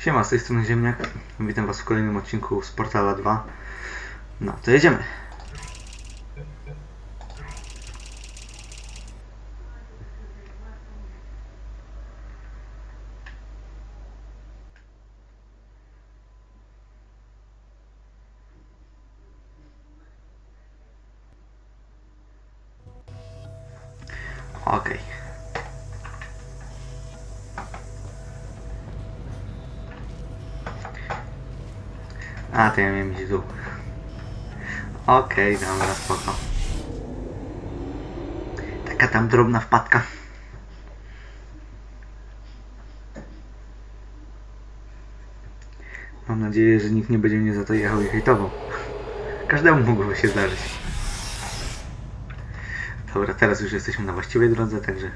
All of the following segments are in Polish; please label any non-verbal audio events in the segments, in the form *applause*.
Siema, z tej strony Ziemniak. Witam Was w kolejnym odcinku z Portala 2. No, to jedziemy. Okej, dobra, spoko. Taka tam drobna wpadka. Mam nadzieję, że nikt nie będzie mnie za to jechał i hejtował. Każdemu mogłoby się zdarzyć. Dobra, teraz już jesteśmy na właściwej drodze, także...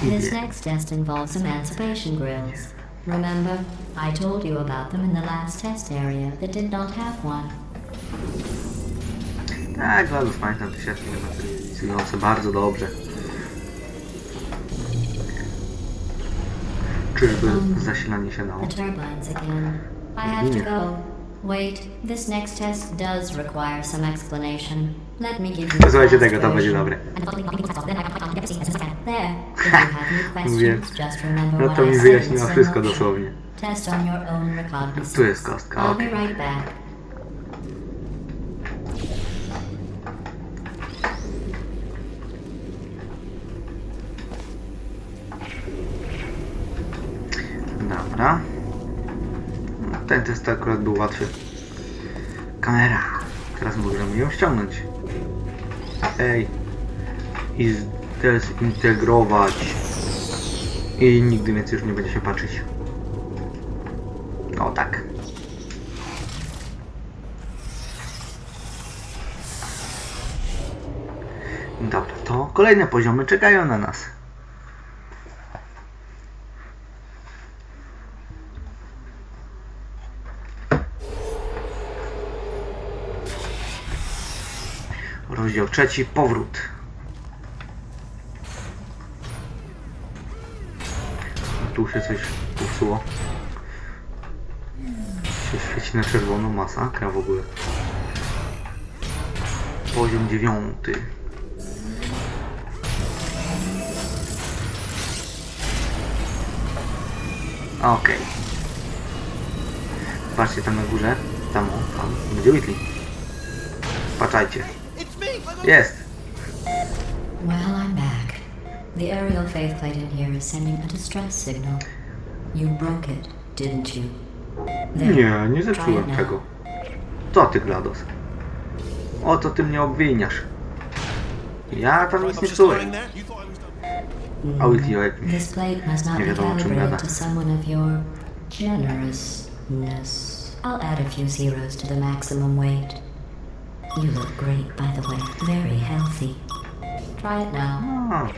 This next test involves emancipation grills. Remember, I told you about them in the last test area that did not have one. Tak, Gladys, pamiętam te siatki materializujące bardzo dobrze. Czyżby zasilanie się dało? I have to go. Wait, this next test does require some explanation. Let me give you the Słuchajcie fast tego, to będzie dobre. *laughs* Mówię, no to mi in wszystko dosłownie. Tu jest kostka, okej. be right back. Dobra. Ten test akurat był łatwy. Kamera. Teraz możemy ją ściągnąć. Ej. I zintegrować. I nigdy więcej już nie będzie się patrzeć. O tak. Dobra, to kolejne poziomy czekają na nas. Rozdział trzeci, powrót. Tu się coś popsuło. Się świeci na czerwono, masakra w ogóle. Poziom dziewiąty. Okej. Patrzcie tam na górze. Tam, o, tam. Będzie Whitley. Patrzajcie. Jest. Well, I'm back. The aerial faith plate in here is sending a distress signal. You broke it, didn't you? There. Nie, nie Try it zepsułem now. tego. Co ty, GLaDOS? O co ty mnie obwiniasz? Ja tam nic nie psułem. A Whitley o jakimś... Mm, this plate must not Nie be wiadomo, czym gada. calibrated to someone of your generousness. I'll add a few zeros to the maximum weight. You look great, by the way. Very healthy. Try it now. A.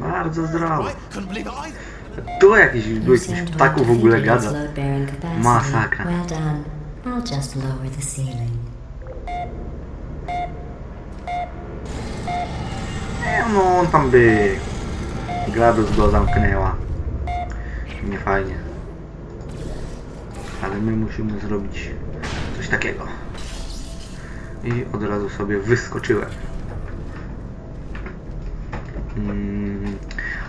Bardzo either. Tu jakiś, You to have w ogóle defeated its gada. load-bearing capacity. Masakra. Well done. I'll just lower the ceiling. Nie, no on tam by... GLaDOS go zamknęła. Nie fajnie. Ale my musimy zrobić coś takiego. I od razu sobie wyskoczyłem. Mm,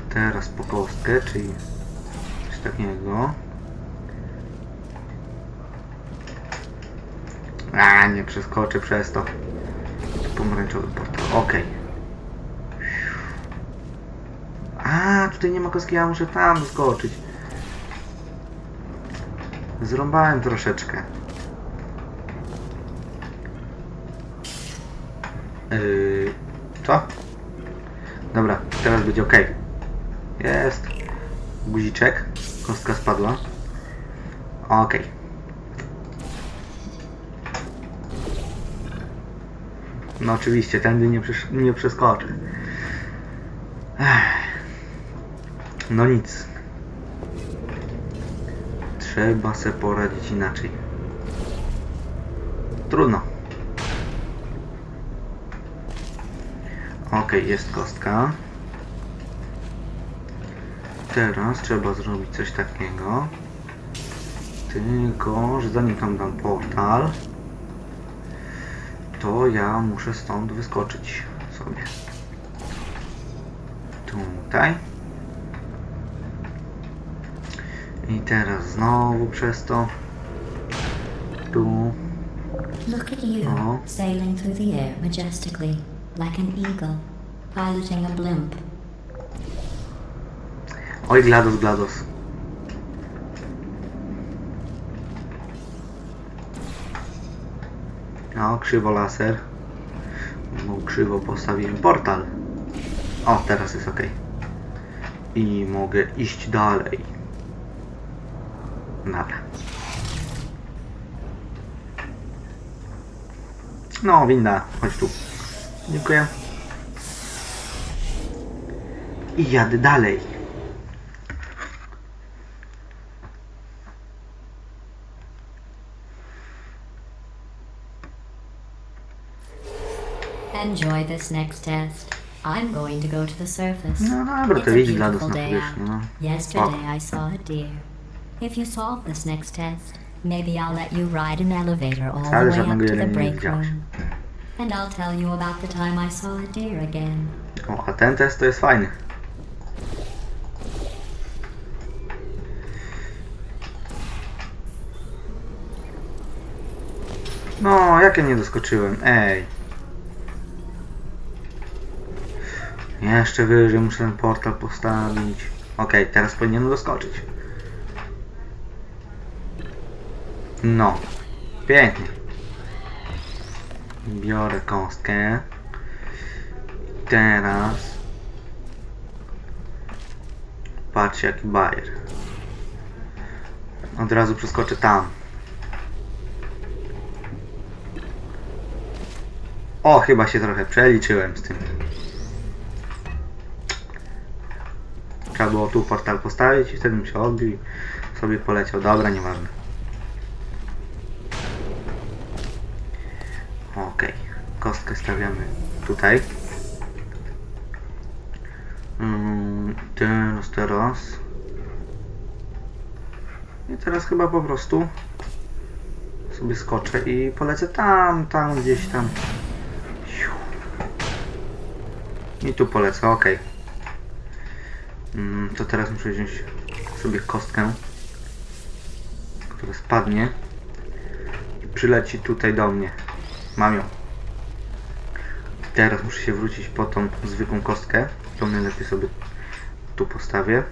teraz po kostkę, czyli coś takiego. A, nie przeskoczę przez to. Pomarańczowy portal. Okej. A, tutaj nie ma kostki, ja muszę tam skoczyć. Zrąbałem troszeczkę. Yy, co? Dobra, teraz będzie ok. Jest. Guziczek. Kostka spadła. Ok. No oczywiście, tędy nie, nie przeskoczę. Ech. No nic. Trzeba se poradzić inaczej. Trudno. Okej, jest kostka. teraz trzeba zrobić coś takiego. Tylko, że zanim tam dam portal, to ja muszę stąd wyskoczyć sobie. Tutaj. I teraz znowu przez to. Tu. Look at you, sailing through the air majestically, like an eagle, piloting a blimp. Oj, GLaDOS, GLaDOS. O, krzywo laser. Bo krzywo postawiłem portal. O, teraz jest ok. I mogę iść dalej. Dobra. No, winda, chodź tu. Dziękuję. I jadę dalej. Enjoy this next test. I'm going to go to the surface. No dobra, It's to a idź GLaDOS beautiful na powierzchnię, no. Yesterday I saw a deer. If you solve this next test, maybe I'll let you ride an elevator all the way up to the break room. And I'll tell you about the time I saw a deer again. Ten test to jest fajny. No, jak ja nie doskoczyłem? Ej. Jeszcze wyżej muszę ten portal postawić. Okej, teraz powinienem doskoczyć. No. Pięknie. Biorę kostkę. Teraz. Patrzcie jaki bajer. Od razu przeskoczę tam. O, chyba się trochę przeliczyłem z tym. Trzeba było tu portal postawić i wtedy mi się odbił i sobie poleciał. Dobra, nieważne. Kostkę stawiamy tutaj. Mm, Teraz, teraz. I teraz chyba po prostu sobie skoczę i polecę tam, tam, gdzieś tam. I tu polecę, ok. Mm, to teraz muszę wziąć sobie kostkę, która spadnie i przyleci tutaj do mnie. Mam ją. Teraz muszę się wrócić po tą zwykłą kostkę. To najlepiej sobie tu postawię.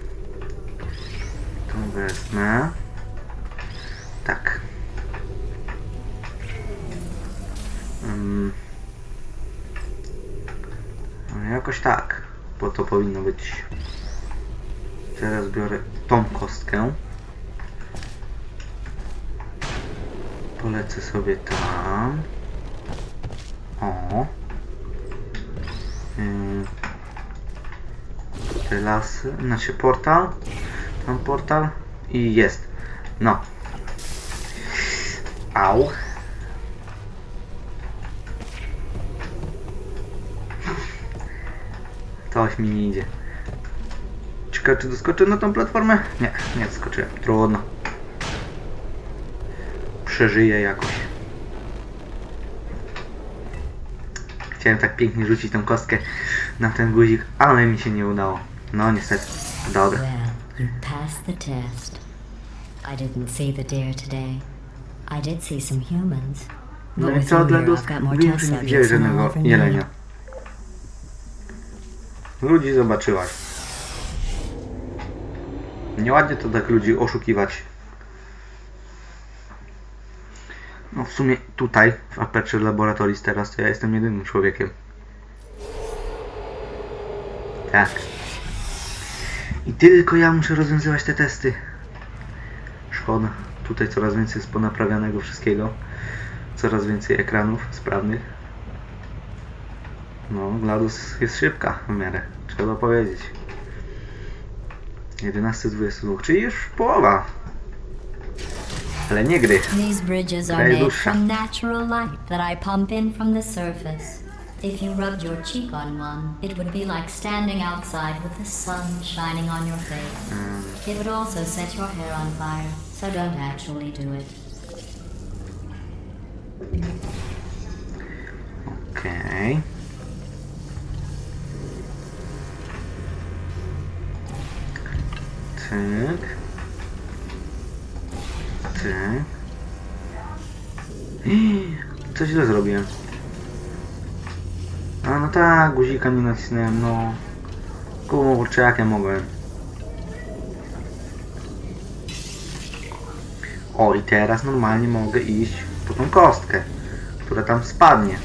To wezmę. Tak. No, jakoś tak. Bo to powinno być. Teraz biorę tą kostkę. Polecę sobie tam. O. Yy. Lasy, znaczy portal. Tam portal. I jest. No. Au. Coś mi nie idzie. Ciekawe czy doskoczę na tą platformę? Nie, nie doskoczyłem. Trudno. Przeżyję jakoś. Chciałem tak pięknie rzucić tą kostkę na ten guzik, ale mi się nie udało. No niestety. Dobra. Well, you passed the test. I didn't see the deer today. I did see some humans. No i co dla Wiem, test że nie widziałeś żadnego jelenia. Ludzi zobaczyłaś. Nieładnie to tak ludzi oszukiwać. No w sumie tutaj, w Aperture Laboratories teraz, to ja jestem jedynym człowiekiem. Tak. I tylko ja muszę rozwiązywać te testy. Szkoda. Tutaj coraz więcej jest ponaprawianego wszystkiego. Coraz więcej ekranów sprawnych. No, GLaDOS jest szybka w miarę, trzeba powiedzieć. 11 z 22, czyli już połowa. Ale nie gry. These bridges are made from natural light that I pump in from the surface. If you rubbed your cheek on one, it would be like standing outside with the sun shining on your face. Hmm. It would also set your hair on fire, so don't actually do it. Okej. Cyk. Ih, Co *gasps* źle zrobiłem? A no tak, guzika nie nacisnąłem, no. Kurczę, jak ja? O, i teraz normalnie mogę iść po tą kostkę, która tam spadnie.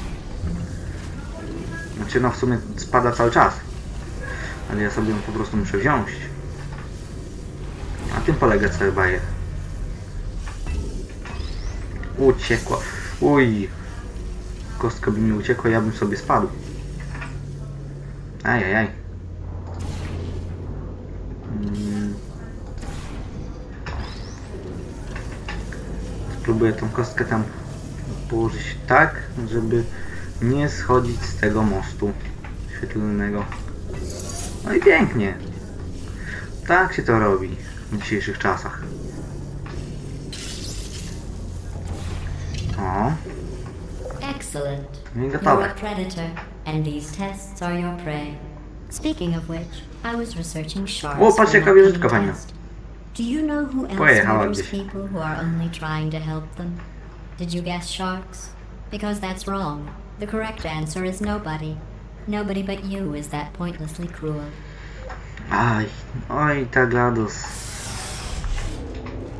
Znaczy, no w sumie spada cały czas. Ale ja sobie ją po prostu muszę wziąć. Na tym polega cały bajer. Uciekła. Uj. Kostka by mi uciekła, ja bym sobie spadł. Ajajaj. Mm. Spróbuję tą kostkę tam położyć tak, żeby nie schodzić z tego mostu świetlnego. No i pięknie. Tak się to robi w dzisiejszych czasach. Excellent. You're a predator, and these tests are your prey. Speaking of which, I was researching sharks. O, for patrz an jaka wieżyczka fajna. test. Do you know who else Pojechała murders gdzieś. people who are only trying to help them? Did you guess sharks? Because that's wrong. The correct answer is nobody. Nobody but you is that pointlessly cruel. Aj, oj, ta GLaDOS.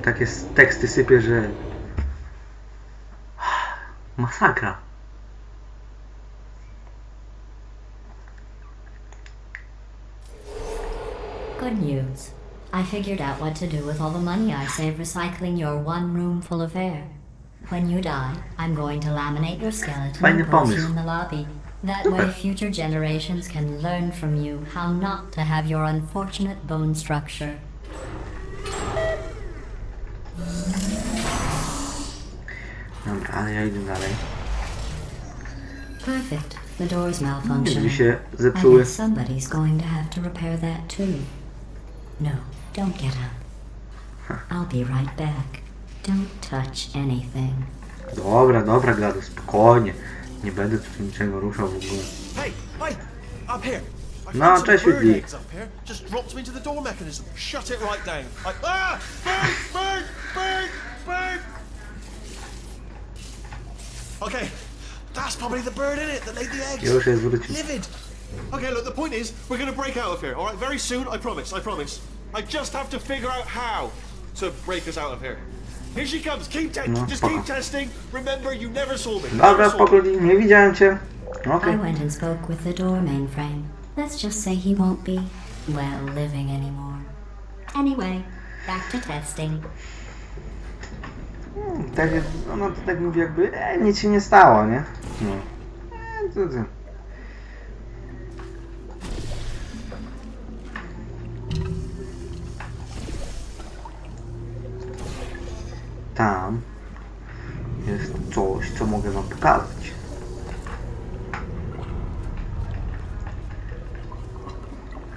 Takie teksty sypie, że... Masakra. Good news. I figured out what to do with all the money I save recycling your one room full of air. When you die, I'm going to laminate your skeleton and post you in the lobby. That way future generations can learn from you how not to have your unfortunate bone structure. Dobra, ale ja idę dalej. Perfect. The door's malfunctioning. się I zepsuły. somebody's going to have to repair that too. No, don't get up. I'll be right back. Don't touch anything. Dobra, dobra, GLaDOS, spokojnie. Nie będę tutaj niczego ruszał w ogóle. Hey, hey, up here. I No, found some cześć, bird Whitley. eggs up here. Just dropped them into the door mechanism. Shut it right down. Like, ah! Bird! Bird! Bird! Bird! Okay, that's probably the bird in it that laid the eggs. Już. Livid. Okay, look, the point is, we're gonna break out of here, alright? Very soon, I promise, I promise. I just have to figure out how to break us out of here. Here she comes, keep te- No, just keep testing. Remember, you never saw me. Dobra, Never saw me. spoko, nie widziałem cię. Okej. I went and spoke with the door mainframe. Let's just say he won't be, well, living anymore. Anyway, back to testing. Tak, jest- ono tak mówi jakby, e, nic się nie stało, nie? No. E? Tam jest coś, co mogę wam pokazać.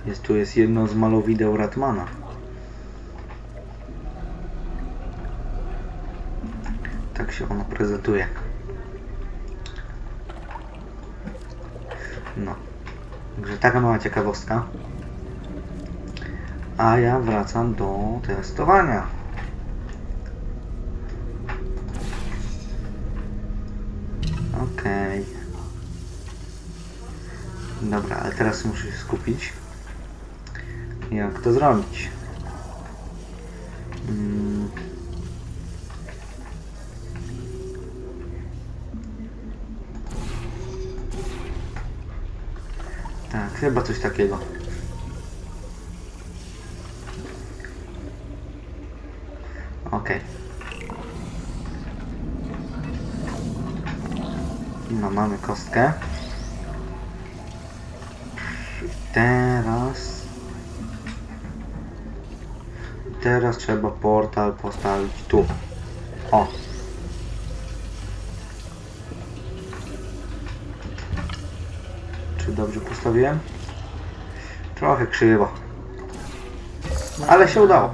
Jest tu jest jedno z malowideł Ratmana. Prezentuje. No. Także taka mała ciekawostka. A ja wracam do testowania. Okej. Dobra, ale teraz muszę się skupić. Jak to zrobić? Mm. Chyba coś takiego. Okej. No, mamy kostkę. Teraz... Teraz trzeba portal postawić tu. O. dobrze postawiłem. Trochę krzywo. Ale się udało.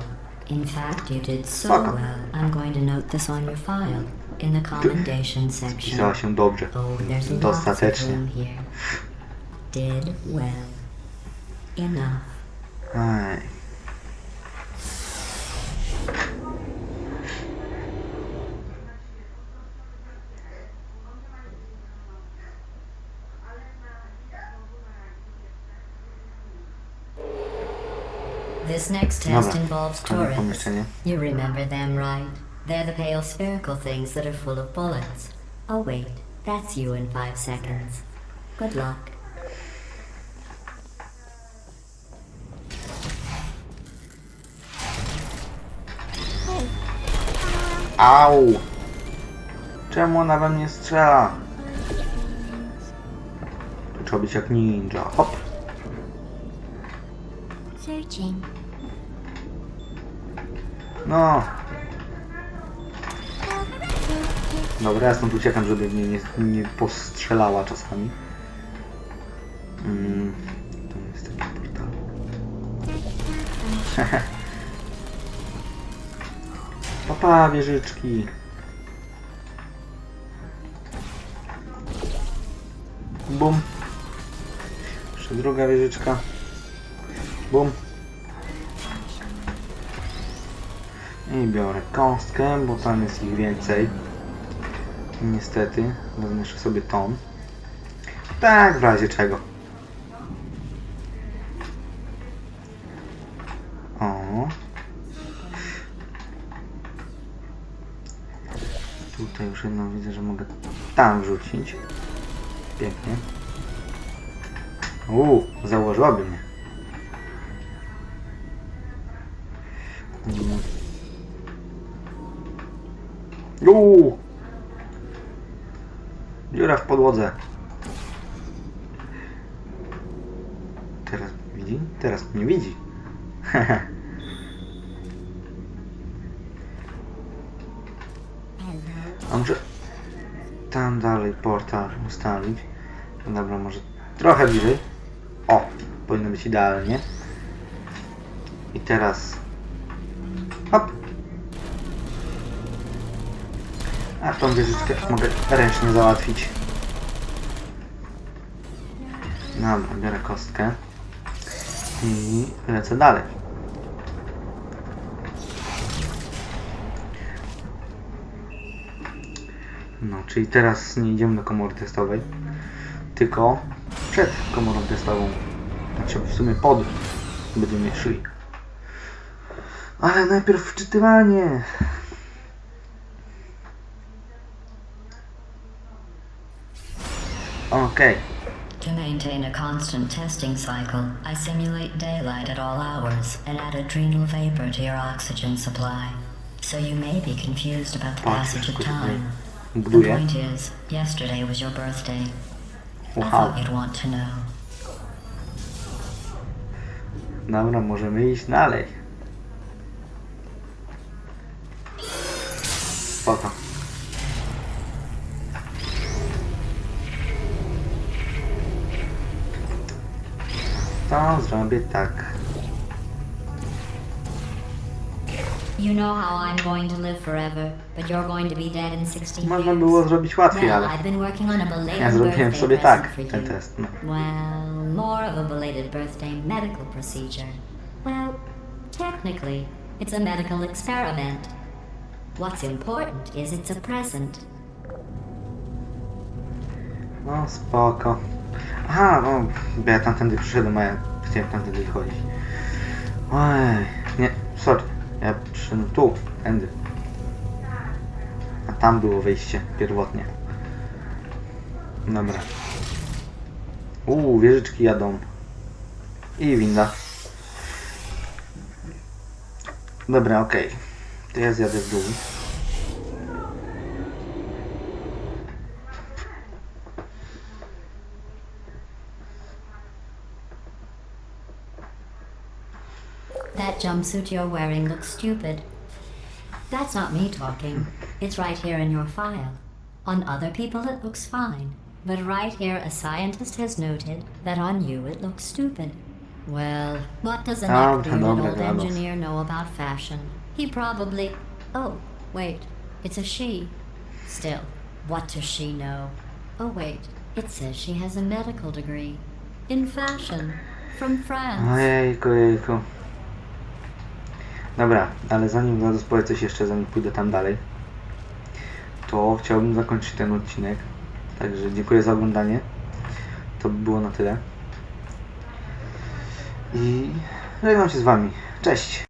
In fact, you did so well. I'm going to note this on your file in the commendation section. Pisała się dobrze. Oh, Dostatecznie. Did well. Enough. Ej. This next test Dobra, involves pomieszczenie. You remember them, right? They're the pale spherical things that are full of bullets. Oh, wait. That's you in five seconds. Good luck. Au! Czemu ona we mnie strzela? Tu trzeba być jak ninja. Hop. Searching. No. Dobra, ja stąd uciekam, żeby mnie nie, nie postrzelała czasami. Mm, to jest taki portal. *laughs* Papa, wieżyczki. Bum. Jeszcze druga wieżyczka. Bum. I biorę kostkę, bo tam jest ich więcej. Niestety, wezmę sobie ton. Tak, w razie czego. O. Tutaj już jedną widzę, że mogę tam wrzucić. Pięknie. Uuu, założyłaby mnie. Uuu! Dziura w podłodze. Teraz widzi? Teraz mnie widzi. *laughs* A może tam dalej portal ustawić? No Dobra, może trochę bliżej. O! Powinno być idealnie. I teraz A tą wieżyczkę mogę ręcznie załatwić. Dobra, biorę kostkę. I lecę dalej. No, czyli teraz nie idziemy do komory testowej, tylko przed komorą testową. Znaczy w sumie pod będziemy szli. Ale najpierw wczytywanie. Okej. To maintain a constant testing cycle, I simulate daylight at all hours and add adrenal vapor to your oxygen supply. So you may be confused about the passage of time. The point is, yesterday was your birthday. I thought you'd want to know. Dobra, możemy iść dalej. Spoko. To zrobię tak. You know how I'm going to live forever, but you're going to be dead in 60 Można years. było zrobić łatwiej, ale I've been working on a belated ja zrobiłem birthday sobie tak ten test. No. Well, more of a belated birthday medical procedure. Well, technically, it's a medical experiment. What's important is it's a present. no spoko. Aha, no, bo ja tamtędy przyszedłem, a ja chciałem tamtędy chodzić. Oj, nie, sorry. Ja przyszedłem tu, tędy. A tam było wyjście pierwotnie. Dobra. Uuu, wieżyczki jadą. I winda. Dobra, okej. To ja zjadę w dół. Jumpsuit you're wearing looks stupid. That's not me talking. It's right here in your file. On other people, it looks fine. But right here, a scientist has noted that on you it looks stupid. Well, what does a Ah, old engineer know about fashion? He probably. Oh, wait, it's a she. Still, what does she know? Oh, wait, it says she has a medical degree. In fashion. From France. Ojejku, jejku. Dobra, ale zanim Władys powie coś jeszcze, zanim pójdę tam dalej, to chciałbym zakończyć ten odcinek. Także dziękuję za oglądanie. To by było na tyle. I żegnam się z Wami. Cześć!